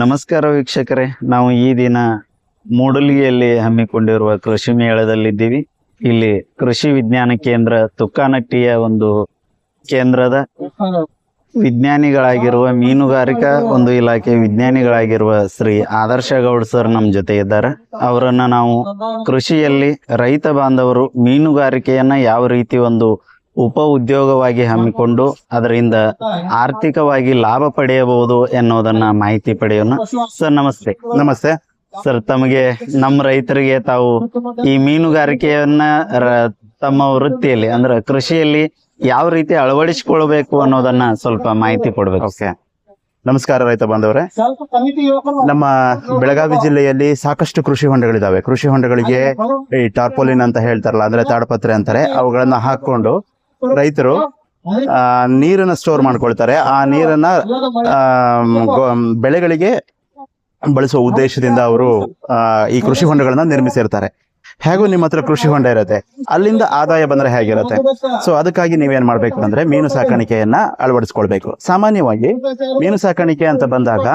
ನಮಸ್ಕಾರ ವೀಕ್ಷಕರೇ. ನಾವು ಈ ದಿನ ಮೂಡಲಿಗೆಯಲ್ಲಿ ಹಮ್ಮಿಕೊಂಡಿರುವ ಕೃಷಿ ಮೇಳದಲ್ಲಿದ್ದೀವಿ. ಇಲ್ಲಿ ಕೃಷಿ ವಿಜ್ಞಾನ ಕೇಂದ್ರ ತುಕ್ಕಾನಟ್ಟಿಯ ಒಂದು ಕೇಂದ್ರದ ವಿಜ್ಞಾನಿಗಳಾಗಿರುವ ಮೀನುಗಾರಿಕಾ ಒಂದು ಇಲಾಖೆ ವಿಜ್ಞಾನಿಗಳಾಗಿರುವ ಶ್ರೀ ಆದರ್ಶ ಗೌಡ್ ಸರ್ ನಮ್ಮ ಜೊತೆ ಇದ್ದಾರೆ. ಅವರನ್ನ ನಾವು ಕೃಷಿಯಲ್ಲಿ ರೈತ ಬಾಂಧವರು ಮೀನುಗಾರಿಕೆಯನ್ನ ಯಾವ ರೀತಿ ಒಂದು ಉಪ ಉದ್ಯೋಗವಾಗಿ ಹಮ್ಮಿಕೊಂಡು ಅದರಿಂದ ಆರ್ಥಿಕವಾಗಿ ಲಾಭ ಪಡೆಯಬಹುದು ಎನ್ನುವುದನ್ನ ಮಾಹಿತಿ ಪಡೆಯೋಣ. ಸರ್, ನಮಸ್ತೆ. ನಮಸ್ತೆ. ಸರ್, ತಮಗೆ ನಮ್ಮ ರೈತರಿಗೆ ತಾವು ಈ ಮೀನುಗಾರಿಕೆಯನ್ನ ತಮ್ಮ ವೃತ್ತಿಯಲ್ಲಿ ಅಂದ್ರೆ ಕೃಷಿಯಲ್ಲಿ ಯಾವ ರೀತಿ ಅಳವಡಿಸಿಕೊಳ್ಬೇಕು ಅನ್ನೋದನ್ನ ಸ್ವಲ್ಪ ಮಾಹಿತಿ ಕೊಡ್ಬೇಕು. ನಮಸ್ಕಾರ ರೈತ ಬಾಂಧವರೇ. ನಮ್ಮ ಬೆಳಗಾವಿ ಜಿಲ್ಲೆಯಲ್ಲಿ ಸಾಕಷ್ಟು ಕೃಷಿ ಹೊಂಡಗಳಿದಾವೆ. ಕೃಷಿ ಹೊಂಡಗಳಿಗೆ ಈ ಟಾರ್ಪೋಲಿನ್ ಅಂತ ಹೇಳ್ತಾರಲ್ಲ, ಅಂದ್ರೆ ತಾಡಪತ್ರೆ ಅಂತಾರೆ. ಅವುಗಳನ್ನ ಹಾಕೊಂಡು ರೈತರು ಆ, ನೀರನ್ನ ಸ್ಟೋರ್ ಮಾಡ್ಕೊಳ್ತಾರೆ. ಆ ನೀರನ್ನ ಬೆಳೆಗಳಿಗೆ ಬಳಸುವ ಉದ್ದೇಶದಿಂದ ಅವರು ಆ, ಈ ಕೃಷಿ ಹೊಂಡಗಳನ್ನ ನಿರ್ಮಿಸಿರ್ತಾರೆ. ಹೇಗೂ ನಿಮ್ಮ ಹತ್ರ ಕೃಷಿ ಹೊಂಡ ಇರುತ್ತೆ. ಅಲ್ಲಿಂದ ಆದಾಯ ಬಂದ್ರೆ ಹೇಗಿರುತ್ತೆ? ಸೊ ಅದಕ್ಕಾಗಿ ನೀವೇನ್ ಮಾಡ್ಬೇಕು ಅಂದ್ರೆ ಮೀನು ಸಾಕಾಣಿಕೆಯನ್ನ ಅಳವಡಿಸ್ಕೊಳ್ಬೇಕು. ಸಾಮಾನ್ಯವಾಗಿ ಮೀನು ಸಾಕಾಣಿಕೆ ಅಂತ ಬಂದಾಗ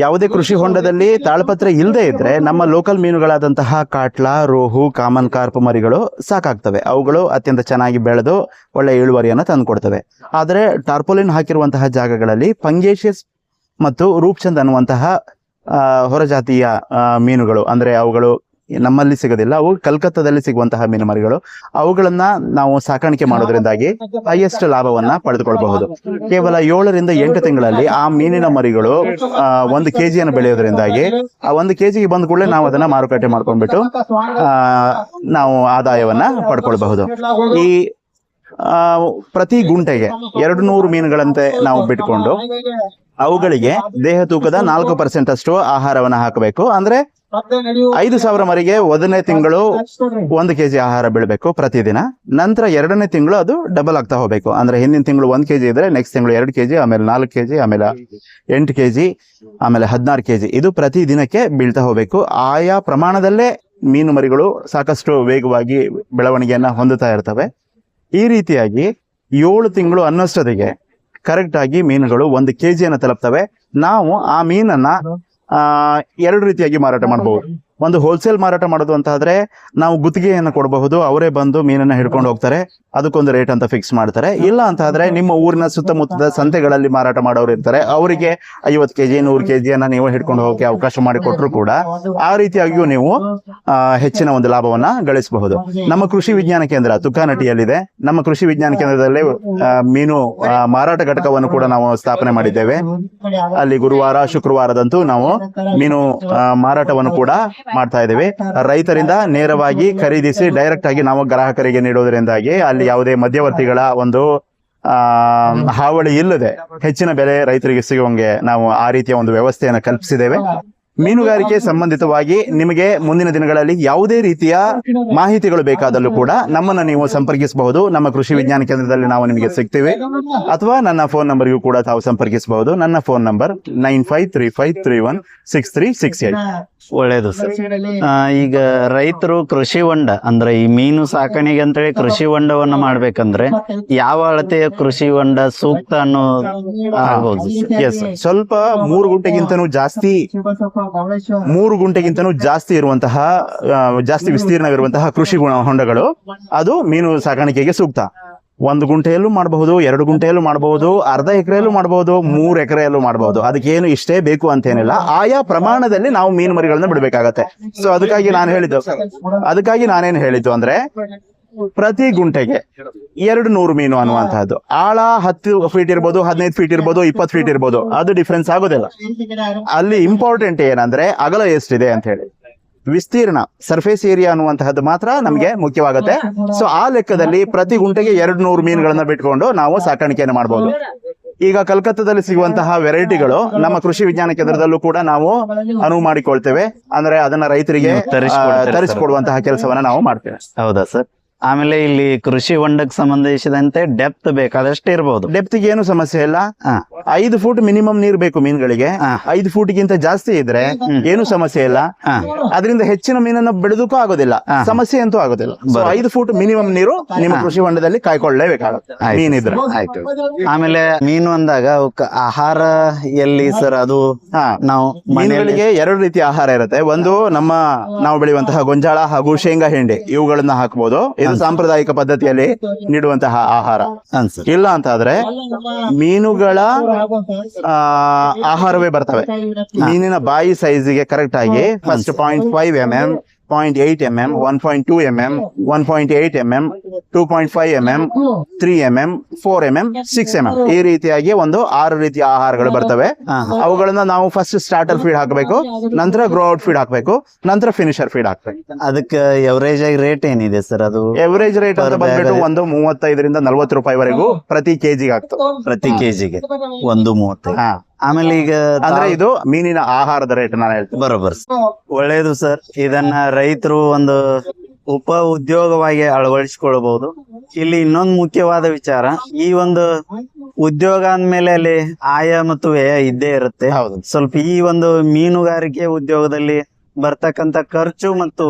ಯಾವುದೇ ಕೃಷಿ ಹೊಂಡದಲ್ಲಿ ತಾಳ್ಪತ್ರೆ ಇಲ್ಲದೆ ಇದ್ರೆ ನಮ್ಮ ಲೋಕಲ್ ಮೀನುಗಳಾದಂತಹ ಕಾಟ್ಲಾ, ರೋಹು, ಕಾಮನ್ ಕಾರ್ಪ್ ಮರಿಗಳು ಸಾಕಾಗ್ತವೆ. ಅವುಗಳು ಅತ್ಯಂತ ಚೆನ್ನಾಗಿ ಬೆಳೆದು ಒಳ್ಳೆ ಇಳುವರಿಯನ್ನು ತಂದುಕೊಡ್ತವೆ. ಆದರೆ ಟಾರ್ಪೋಲಿನ್ ಹಾಕಿರುವಂತಹ ಜಾಗಗಳಲ್ಲಿ ಪಂಗೇಶಿಯಸ್ ಮತ್ತು ರೂಪ್ಚಂದ್ ಅನ್ನುವಂತಹ ಹೊರಜಾತಿಯ ಮೀನುಗಳು, ಅಂದ್ರೆ ಅವುಗಳು ನಮ್ಮಲ್ಲಿ ಸಿಗೋದಿಲ್ಲ. ಅವು ಕಲ್ಕತ್ತಾದಲ್ಲಿ ಸಿಗುವಂತಹ ಮೀನು ಮರಿಗಳು ಅವುಗಳನ್ನ ನಾವು ಸಾಕಾಣಿಕೆ ಮಾಡೋದ್ರಿಂದಾಗಿ ಹೈಯೆಸ್ಟ್ ಲಾಭವನ್ನ ಪಡೆದುಕೊಳ್ಳಬಹುದು ಕೇವಲ ಏಳರಿಂದ ಎಂಟು ತಿಂಗಳಲ್ಲಿ ಆ ಮೀನಿನ ಮರಿಗಳು ಒಂದು ಕೆಜಿಯನ್ನು ಬೆಳೆಯೋದ್ರಿಂದಾಗಿ, ಆ ಒಂದು ಕೆಜಿಗೆ ಬಂದ ಕೂಡಲೇ ನಾವು ಅದನ್ನ ಮಾರುಕಟ್ಟೆ ಮಾಡ್ಕೊಂಡ್ಬಿಟ್ಟು ನಾವು ಆದಾಯವನ್ನ ಪಡ್ಕೊಳ್ಬಹುದು. ಈ ಪ್ರತಿ ಗುಂಟೆಗೆ ಎರಡು ನೂರು ಮೀನುಗಳಂತೆ ನಾವು ಬಿಟ್ಕೊಂಡು, ಅವುಗಳಿಗೆ ದೇಹ ತೂಕದ ನಾಲ್ಕು ಪರ್ಸೆಂಟ್ ಅಷ್ಟು ಆಹಾರವನ್ನ ಹಾಕಬೇಕು. ಅಂದ್ರೆ ಐದು ಸಾವಿರ ಮರಿಗೆ ಒಂದನೇ ತಿಂಗಳು ಒಂದು ಕೆಜಿ ಆಹಾರ ಬೀಳಬೇಕು ಪ್ರತಿದಿನ. ನಂತರ ಎರಡನೇ ತಿಂಗಳು ಅದು ಡಬಲ್ ಆಗ್ತಾ ಹೋಗ್ಬೇಕು. ಅಂದ್ರೆ ಹಿಂದಿನ ತಿಂಗಳು ಒಂದ್ ಕೆಜಿ ಇದ್ರೆ ನೆಕ್ಸ್ಟ್ ತಿಂಗಳು ಎರಡು ಕೆಜಿ ಆಮೇಲೆ ನಾಲ್ಕು ಕೆಜಿ ಆಮೇಲೆ ಎಂಟು ಕೆಜಿ ಆಮೇಲೆ ಹದಿನಾರು ಕೆಜಿ. ಇದು ಪ್ರತಿ ದಿನಕ್ಕೆ ಬೀಳ್ತಾ ಹೋಗ್ಬೇಕು. ಆಯಾ ಪ್ರಮಾಣದಲ್ಲೇ ಮೀನು ಮರಿಗಳು ಸಾಕಷ್ಟು ವೇಗವಾಗಿ ಬೆಳವಣಿಗೆಯನ್ನ ಹೊಂದುತ್ತಾ ಇರ್ತವೆ. ಈ ರೀತಿಯಾಗಿ ಏಳು ತಿಂಗಳು ಅನ್ನೋಷ್ಟೊತ್ತಿಗೆ ಕರೆಕ್ಟ್ ಆಗಿ ಮೀನುಗಳು ಒಂದು ಕೆಜಿಯನ್ನು ತಲುಪ್ತವೆ. ನಾವು ಆ ಮೀನನ್ನ ಎರಡು ರೀತಿಯಾಗಿ ಮಾರಾಟ ಮಾಡಬಹುದು ಒಂದು ಹೋಲ್ಸೇಲ್ ಮಾರಾಟ ಮಾಡೋದು ಅಂತ ಆದ್ರೆ ನಾವು ಗುತ್ತಿಗೆಯನ್ನು ಕೊಡಬಹುದು, ಅವರೇ ಬಂದು ಮೀನನ್ನ ಹಿಡ್ಕೊಂಡು ಹೋಗ್ತಾರೆ. ಅದಕ್ಕೊಂದು ರೇಟ್ ಅಂತ ಫಿಕ್ಸ್ ಮಾಡ್ತಾರೆ. ಇಲ್ಲ ಅಂತ ಆದ್ರೆ ನಿಮ್ಮ ಊರಿನ ಸುತ್ತಮುತ್ತದ ಸಂತೆಗಳಲ್ಲಿ ಮಾರಾಟ ಮಾಡೋರು ಇರ್ತಾರೆ. ಅವರಿಗೆ ಐವತ್ತು ಕೆಜಿ ನೂರು ಕೆಜಿಯನ್ನ ನೀವು ಹಿಡ್ಕೊಂಡು ಹೋಗಕ್ಕೆ ಅವಕಾಶ ಮಾಡಿಕೊಟ್ರು ಕೂಡ ಆ ರೀತಿಯಾಗಿಯೂ ನೀವು ಹೆಚ್ಚಿನ ಒಂದು ಲಾಭವನ್ನ ಗಳಿಸಬಹುದು. ನಮ್ಮ ಕೃಷಿ ವಿಜ್ಞಾನ ಕೇಂದ್ರ ತುಕಾನಟಿಯಲ್ಲಿದೆ ನಮ್ಮ ಕೃಷಿ ವಿಜ್ಞಾನ ಕೇಂದ್ರದಲ್ಲಿ ಮೀನು ಮಾರಾಟ ಘಟಕವನ್ನು ಕೂಡ ನಾವು ಸ್ಥಾಪನೆ ಮಾಡಿದ್ದೇವೆ. ಅಲ್ಲಿ ಗುರುವಾರ ಶುಕ್ರವಾರದಂತೂ ನಾವು ಮೀನು ಮಾರಾಟವನ್ನು ಕೂಡ ಮಾಡ್ತಾ ಇದ್ದೇವೆ. ರೈತರಿಂದ ನೇರವಾಗಿ ಖರೀದಿಸಿ ಡೈರೆಕ್ಟ್ ಆಗಿ ನಾವು ಗ್ರಾಹಕರಿಗೆ ನೀಡೋದ್ರಿಂದಾಗಿ ಅಲ್ಲಿ ಯಾವುದೇ ಮಧ್ಯವರ್ತಿಗಳ ಒಂದು ಹಾವಳಿ ಇಲ್ಲದೆ ಹೆಚ್ಚಿನ ಬೆಲೆ ರೈತರಿಗೆ ಸಿಗುವಂಗೆ ನಾವು ಆ ರೀತಿಯ ಒಂದು ವ್ಯವಸ್ಥೆಯನ್ನು ಕಲ್ಪಿಸಿದ್ದೇವೆ. ಮೀನುಗಾರಿಕೆ ಸಂಬಂಧಿತವಾಗಿ ನಿಮಗೆ ಮುಂದಿನ ದಿನಗಳಲ್ಲಿ ಯಾವುದೇ ರೀತಿಯ ಮಾಹಿತಿಗಳು ಬೇಕಾದಲ್ಲೂ ಕೂಡ ನಮ್ಮನ್ನು ನೀವು ಸಂಪರ್ಕಿಸಬಹುದು. ನಮ್ಮ ಕೃಷಿ ವಿಜ್ಞಾನ ಕೇಂದ್ರದಲ್ಲಿ ನಾವು ನಿಮಗೆ ಸಿಗ್ತೀವಿ. ಅಥವಾ ನನ್ನ ಫೋನ್ ನಂಬರ್ಗೂ ಕೂಡ ತಾವು ಸಂಪರ್ಕಿಸಬಹುದು. ನನ್ನ phone number nine five three five three one six three six eight. ಒಳ್ಳೇದು ಸರ್. ಆ, ಈಗ ರೈತರು ಕೃಷಿ ಹೊಂಡ ಅಂದ್ರೆ ಈ ಮೀನು ಸಾಕಾಣಿಕೆ ಅಂತೇಳಿ ಕೃಷಿ ಹೊಂಡವನ್ನ ಮಾಡ್ಬೇಕಂದ್ರೆ ಯಾವ ಅಳತೆಯ ಕೃಷಿ ಹೊಂಡ ಸೂಕ್ತ ಅನ್ನೋ ಆಗ್ಬೋದು ಎಸ್ ಸ್ವಲ್ಪ ಮೂರು ಗುಂಟೆಗಿಂತನೂ ಜಾಸ್ತಿ ಮೂರು ಗುಂಟೆಗಿಂತನೂ ಜಾಸ್ತಿ ಇರುವಂತಹ ಆ, ಜಾಸ್ತಿ ವಿಸ್ತೀರ್ಣವಿರುವಂತಹ ಕೃಷಿ ಗುಣ ಹೊಂಡಗಳು ಅದು ಮೀನು ಸಾಕಾಣಿಕೆಗೆ ಸೂಕ್ತ. ಒಂದು ಗುಂಟೆಯಲ್ಲೂ ಮಾಡಬಹುದು, ಎರಡು ಗುಂಟೆಯಲ್ಲೂ ಮಾಡಬಹುದು, ಅರ್ಧ ಎಕರೆಯಲ್ಲೂ ಮಾಡಬಹುದು, ಮೂರ್ ಎಕರೆಯಲ್ಲೂ ಮಾಡಬಹುದು. ಅದಕ್ಕೇನು ಇಷ್ಟೇ ಬೇಕು ಅಂತೇನಿಲ್ಲ. ಆಯಾ ಪ್ರಮಾಣದಲ್ಲಿ ನಾವು ಮೀನು ಮರಿಗಳನ್ನ ಬಿಡಬೇಕಾಗತ್ತೆ. ಸೊ ಅದಕ್ಕಾಗಿ ನಾನು ಹೇಳಿದ್ದು, ಅದಕ್ಕಾಗಿ ನಾನೇನು ಹೇಳಿದ್ದು ಅಂದ್ರೆ, ಪ್ರತಿ ಗುಂಟೆಗೆ ಎರಡು ನೂರು ಮೀನು ಅನ್ನುವಂತಹದ್ದು. ಆಳ ಹತ್ತು ಫೀಟ್ ಇರ್ಬೋದು, ಹದಿನೈದು ಫೀಟ್ ಇರ್ಬೋದು, ಇಪ್ಪತ್ತು ಫೀಟ್ ಇರ್ಬೋದು. ಅದು ಡಿಫ್ರೆನ್ಸ್ ಆಗೋದಿಲ್ಲ. ಅಲ್ಲಿ ಇಂಪಾರ್ಟೆಂಟ್ ಏನಂದ್ರೆ, ಅಗಲ ಎಷ್ಟಿದೆ ಅಂತ ಹೇಳಿ. ವಿಸ್ತೀರ್ಣ ಸರ್ಫೇಸ್ ಏರಿಯಾ ಅನ್ನುವಂತಹದ್ದು ಮಾತ್ರ ನಮಗೆ ಮುಖ್ಯವಾಗುತ್ತೆ. ಸೊ ಆ ಲೆಕ್ಕದಲ್ಲಿ ಪ್ರತಿ ಗುಂಟೆಗೆ ಎರಡು ನೂರು ಮೀನುಗಳನ್ನ ಬಿಟ್ಕೊಂಡು ನಾವು ಸಾಕಾಣಿಕೆಯನ್ನು ಮಾಡಬಹುದು ಈಗ ಕಲ್ಕತ್ತಾದಲ್ಲಿ ಸಿಗುವಂತಹ ವೆರೈಟಿಗಳು ನಮ್ಮ ಕೃಷಿ ವಿಜ್ಞಾನ ಕೇಂದ್ರದಲ್ಲೂ ಕೂಡ ನಾವು ಅನುವು ಮಾಡಿಕೊಳ್ತೇವೆ. ಅಂದ್ರೆ ಅದನ್ನ ರೈತರಿಗೆ ತರಿಸಿಕೊಡುವಂತಹ ತರಿಸ್ಕೊಡುವಂತಹ ಕೆಲಸವನ್ನ ನಾವು ಮಾಡ್ತೇವೆ. ಹೌದಾ ಸರ್? ಆಮೇಲೆ ಇಲ್ಲಿ ಕೃಷಿ ಹೊಂಡಕ್ಕೆ ಸಂಬಂಧಿಸಿದಂತೆ ಡೆಪ್ತ್ ಬೇಕಾದಷ್ಟು ಇರಬಹುದು ಡೆಪ್ತ್ ಏನು ಸಮಸ್ಯೆ ಇಲ್ಲ. ಐದು ಫೂಟ್ ಮಿನಿಮಮ್ ನೀರ್ ಬೇಕು ಮೀನುಗಳಿಗೆ. ಐದು ಫೂಟ್ಗಿಂತ ಜಾಸ್ತಿ ಇದ್ರೆ ಏನು ಸಮಸ್ಯೆ ಇಲ್ಲ. ಅದರಿಂದ ಹೆಚ್ಚಿನ ಮೀನನ್ನು ಬೆಳೆದಕ್ಕೂ ಆಗೋದಿಲ್ಲ. ಸಮಸ್ಯೆ ಅಂತೂ ಆಗೋದಿಲ್ಲ. So. ಐದು ಫೂಟ್ ಮಿನಿಮಮ್ ನೀರು ನಿಮ್ಮ ಕೃಷಿ ಹೊಂಡದಲ್ಲಿ ಕಾಯ್ಕೊಳ್ಳೇಬೇಕಾಗುತ್ತೆ. ಆಯ್ತು. ಮೀನಿದ್ರೆ. ಆಯ್ತು. ಆಮೇಲೆ ಮೀನು ಅಂದಾಗ ಅವಕ್ಕ ಆಹಾರ ಎಲ್ಲಿ ಸರ್ ಅದು ಹಾ. ನಾವು ಮನೆಯಲ್ಲಿ ಮೀನುಗಳಿಗೆ ಎರಡು ರೀತಿಯ ಆಹಾರ ಇರುತ್ತೆ. ಒಂದು ನಮ್ಮ ನಾವು ಬೆಳೆಯುವಂತಹ ಗೊಂಜಾಳ ಹಾಗೂ ಶೇಂಗಾ ಹಿಂಡಿ. ಇವುಗಳನ್ನ ಹಾಕಬಹುದು ಇದು ಸಾಂಪ್ರದಾಯಿಕ ಪದ್ಧತಿಯಲ್ಲಿ ನೀಡುವಂತಹ ಆಹಾರ. ಇಲ್ಲ ಅಂತ ಆದ್ರೆ ಮೀನುಗಳ ಆ, ಆಹಾರವೇ ಬರ್ತವೆ. ಮೀನಿನ ಬಾಯಿ ಸೈಜ್ಗೆ ಕರೆಕ್ಟ್ ಆಗಿ first point five M M point eight M M one point two M M one point eight M M two point five M M three M M four M M six M M ಈ ರೀತಿಯಾಗಿ ಒಂದು ಆರು ರೀತಿಯ ಆಹಾರಗಳು ಬರ್ತವೆ. ಹಾ. ಅವುಗಳನ್ನ ನಾವು ಫಸ್ಟ್ ಸ್ಟಾರ್ಟರ್ ಫೀಡ್ ಹಾಕಬೇಕು ನಂತರ ಗ್ರೋ ಔಟ್ ಫೀಡ್ ಹಾಕಬೇಕು ನಂತರ ಫಿನಿಶರ್ ಫೀಡ್ ಹಾಕ್ಬೇಕು. ಅದಕ್ಕೆ ಎವರೇಜ್ ಆಗಿ ರೇಟ್ ಏನಿದೆ ಸರ್ ಅದು? ಎವರೇಜ್ ರೇಟ್ ಅಂತ ಬಂದ್ಬಿಟ್ಟು ಒಂದು ಮೂವತ್ತೈದರಿಂದ ನಲ್ವತ್ತು ರೂಪಾಯಿವರೆಗೂ ಪ್ರತಿ ಕೆಜಿಗೆ ಆಗ್ತದೆ. ಪ್ರತಿ ಕೆಜಿಗೆ ಒಂದು ಮೂವತ್ತೈದು? ಆಮೇಲೆ ಈಗ ಅಂದ್ರೆ ಇದು ಮೀನಿನ ಆಹಾರದ ರೇಟ್ ನಾನು ಹೇಳ್ತೀನಿ. ಬರೋಬ್ಬರ್. ಒಳ್ಳೇದು ಸರ್ ಇದನ್ನ ರೈತರು ಒಂದು ಉಪ ಉದ್ಯೋಗವಾಗಿ ಅಳವಡಿಸಿಕೊಳ್ಳಬಹುದು. ಇಲ್ಲಿ ಇನ್ನೊಂದು ಮುಖ್ಯವಾದ ವಿಚಾರ ಈ ಒಂದು ಉದ್ಯೋಗ ಅಂದ್ಮೇಲೆ ಅಲ್ಲಿ ಆಯ ಮತ್ತು ವ್ಯಯ ಇದ್ದೇ ಇರುತ್ತೆ. ಹೌದು. ಸ್ವಲ್ಪ ಈ ಒಂದು ಮೀನುಗಾರಿಕೆ ಉದ್ಯೋಗದಲ್ಲಿ ಬರ್ತಕ್ಕಂತ ಖರ್ಚು ಮತ್ತು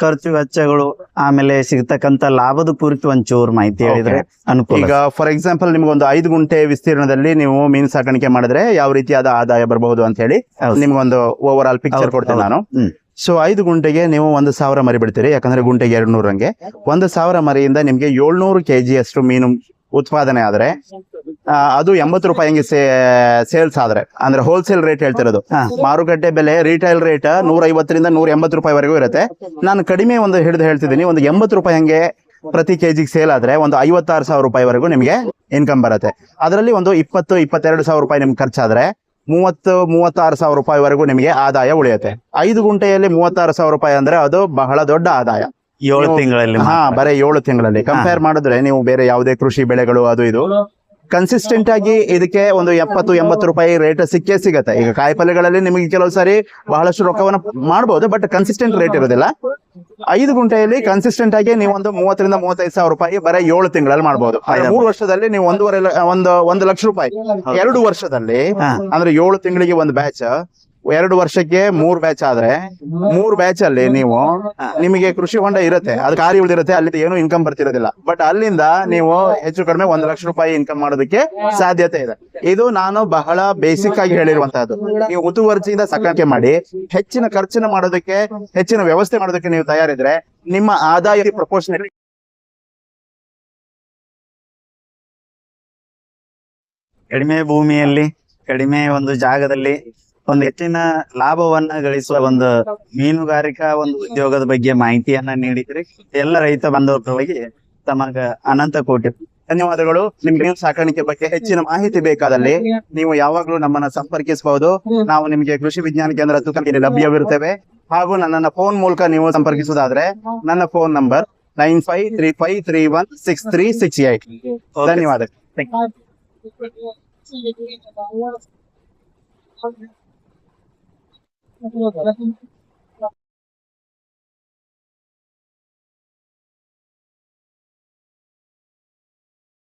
ಖರ್ಚು ವೆಚ್ಚಗಳು ಆಮೇಲೆ ಸಿಗ್ತಕ್ಕಂತ ಲಾಭದ ಕುರಿತು ಒಂಚೂರು ಮಾಹಿತಿ ಹೇಳಿದ್ರೆ ಅನುಕೂಲ ಈಗ ಫಾರ್ ಎಕ್ಸಾಂಪಲ್ ನಿಮ್ಗೆ ಒಂದು ಐದು ಗುಂಟೆ ವಿಸ್ತೀರ್ಣದಲ್ಲಿ ನೀವು ಮೀನು ಸಾಕಾಣಿಕೆ ಮಾಡಿದ್ರೆ ಯಾವ ರೀತಿಯಾದ ಆದಾಯ ಬರಬಹುದು ಅಂತ ಹೇಳಿ. ನಿಮ್ಗೊಂದು ಓವರ್ ಆಲ್ ಪಿಕ್ಚರ್ ಕೊಡ್ತೇನೆ ನಾನು. ಸೊ ಐದು ಗುಂಟೆಗೆ ನೀವು ಒಂದು ಸಾವಿರ ಮರಿ ಬಿಡ್ತೀರಿ ಯಾಕಂದ್ರೆ ಗುಂಟೆಗೆ ಎರಡು ನೂರಂಗೆ ಒಂದು ಸಾವಿರ ಮರಿಯಿಂದ ನಿಮ್ಗೆ ಏಳ್ನೂರು ಕೆಜಿ ಅಷ್ಟು ಮೀನು ಉತ್ಪಾದನೆ ಆದ್ರೆ ಅದು ಎಂಬತ್ತು ರೂಪಾಯಿ ಹಂಗೆ ಸೇಲ್ಸ್ ಆದ್ರೆ. ಅಂದ್ರೆ ಹೋಲ್ಸೇಲ್ ರೇಟ್ ಹೇಳ್ತಿರೋದು. ಮಾರುಕಟ್ಟೆ ಬೆಲೆ ರಿಟೈಲ್ ರೇಟ್ ನೂರ ಐವತ್ತರಿಂದ ನೂರ ಎಂಬತ್ತು ರೂಪಾಯಿವರೆಗೂ ಇರುತ್ತೆ. ನಾನು ಕಡಿಮೆ ಒಂದು ಹಿಡಿದು ಹೇಳ್ತಿದ್ದೀನಿ. ಒಂದು ಎಂಬತ್ತು ರೂಪಾಯಿ ಹಂಗೆ ಪ್ರತಿ ಕೆಜಿಗೆ ಸೇಲ್ ಆದ್ರೆ ಒಂದು ಐವತ್ತಾರು ಸಾವಿರ ರೂಪಾಯಿವರೆಗೂ ನಿಮಗೆ ಇನ್ಕಮ್ ಬರುತ್ತೆ. ಅದರಲ್ಲಿ ಒಂದು ಇಪ್ಪತ್ತು ಇಪ್ಪತ್ತೆರಡು ಸಾವಿರ ರೂಪಾಯಿ ನಿಮ್ಗೆ ಖರ್ಚಾದ್ರೆ ಮೂವತ್ತು ಮೂವತ್ತಾರು ಸಾವಿರ ರೂಪಾಯಿವರೆಗೂ ನಿಮಗೆ ಆದಾಯ ಉಳಿಯುತ್ತೆ. ಐದು ಗುಂಟೆಯಲ್ಲಿ ಮೂವತ್ತಾರು ಸಾವಿರ ರೂಪಾಯಿ ಅಂದ್ರೆ ಅದು ಬಹಳ ದೊಡ್ಡ ಆದಾಯ. ಏಳು ತಿಂಗಳಲ್ಲಿ ಹಾ. ಬರೀ ಏಳು ತಿಂಗಳಲ್ಲಿ. ಕಂಪೇರ್ ಮಾಡಿದ್ರೆ ನೀವು ಬೇರೆ ಯಾವುದೇ ಕೃಷಿ ಬೆಳೆಗಳು ಅದು ಇದು. ಕನ್ಸಿಸ್ಟೆಂಟ್ ಆಗಿ ಇದಕ್ಕೆ ಒಂದು ಎಪ್ಪತ್ತು ಎಂಬತ್ತು ರೂಪಾಯಿ ರೇಟ್ ಸಿಕ್ಕೇ ಸಿಗತ್ತೆ. ಈಗ ಕಾಯಿ ಪಲ್ಯಗಳಲ್ಲಿ ನಿಮಗೆ ಕೆಲವು ಸಾರಿ ಬಹಳಷ್ಟು ರೊಕ್ಕವನ್ನು ಮಾಡಬಹುದು ಬಟ್ ಕನ್ಸಿಸ್ಟೆಂಟ್ ರೇಟ್ ಇರೋದಿಲ್ಲ. ಐದು ಗುಂಟೆಯಲ್ಲಿ ಕನ್ಸಿಸ್ಟೆಂಟ್ ಆಗಿ ನೀವು ಒಂದು ಮೂವತ್ತರಿಂದ ಮೂವತ್ತೈದು ಸಾವಿರ ರೂಪಾಯಿ ಬರೀ ಏಳು ತಿಂಗಳಲ್ಲಿ ಮಾಡಬಹುದು ಮೂರು ವರ್ಷದಲ್ಲಿ ನೀವು ಒಂದೂವರೆ ಒಂದು ಒಂದು ಲಕ್ಷ ರೂಪಾಯಿ. ಎರಡು ವರ್ಷದಲ್ಲಿ ಅಂದ್ರೆ ಏಳು ತಿಂಗಳಿಗೆ ಒಂದು ಬ್ಯಾಚ್ ಎರಡು ವರ್ಷಕ್ಕೆ ಮೂರ್ ಬ್ಯಾಚ್ ಆದ್ರೆ ಮೂರ್ ಬ್ಯಾಚ್ ಅಲ್ಲಿ ನೀವು ನಿಮಗೆ ಕೃಷಿ ಹೊಂಡ ಇರುತ್ತೆ. ಅದು ಕಾರಿ ಉಳಿದಿರುತ್ತೆ ಅಲ್ಲಿ ಏನು ಇನ್ಕಮ್ ಬರ್ತಿರೋದಿಲ್ಲ. ಬಟ್ ಅಲ್ಲಿಂದ ನೀವು ಹೆಚ್ಚು ಕಡಿಮೆ ಒಂದ್ ಲಕ್ಷ ರೂಪಾಯಿ ಇನ್ಕಮ್ ಮಾಡೋದಕ್ಕೆ ಸಾಧ್ಯತೆ ಇದೆ. ಇದು ನಾನು ಬಹಳ ಬೇಸಿಕ್ ಆಗಿ ಹೇಳಿರುವಂತಹದ್ದು. ನೀವು ಮುತುವರ್ಜಿಯಿಂದ ಸಾಕಾಣಿಕೆ ಮಾಡಿ, ಹೆಚ್ಚಿನ ಖರ್ಚಿನ ಮಾಡೋದಕ್ಕೆ, ಹೆಚ್ಚಿನ ವ್ಯವಸ್ಥೆ ಮಾಡೋದಕ್ಕೆ ನೀವು ತಯಾರಿದ್ರೆ ನಿಮ್ಮ ಆದಾಯ ಪ್ರಪೋರ್ಷನಲ್ ಕಡಿಮೆ ಭೂಮಿಯಲ್ಲಿ, ಕಡಿಮೆ ಒಂದು ಜಾಗದಲ್ಲಿ ಒಂದು ಹೆಚ್ಚಿನ ಲಾಭವನ್ನ ಗಳಿಸುವ ಒಂದು ಮೀನುಗಾರಿಕಾ ಒಂದು ಉದ್ಯೋಗದ ಬಗ್ಗೆ ಮಾಹಿತಿಯನ್ನ ನೀಡಿದ್ರಿ. ಎಲ್ಲ ರೈತ ಬಾಂಧವರಿಗೆ ತಮಗ ಅನಂತ ಕೋಟಿ. ಧನ್ಯವಾದಗಳು. ನಿಮ್ಗೆ ಮೀನು ಸಾಕಾಣಿಕೆ ಬಗ್ಗೆ ಹೆಚ್ಚಿನ ಮಾಹಿತಿ ಬೇಕಾದಲ್ಲಿ ನೀವು ಯಾವಾಗ್ಲೂ ನಮ್ಮನ್ನ ಸಂಪರ್ಕಿಸಬಹುದು. ನಾವು ನಿಮಗೆ ಕೃಷಿ ವಿಜ್ಞಾನ ಕೇಂದ್ರ ತುಕಲಿಗೆ ಲಭ್ಯವಿರುತ್ತೇವೆ. ಹಾಗೂ ನನ್ನ ಫೋನ್ ಮೂಲಕ ನೀವು ಸಂಪರ್ಕಿಸುವುದಾದ್ರೆ ನನ್ನ phone number nine five three five three one six three six eight. ಧನ್ಯವಾದ 那就要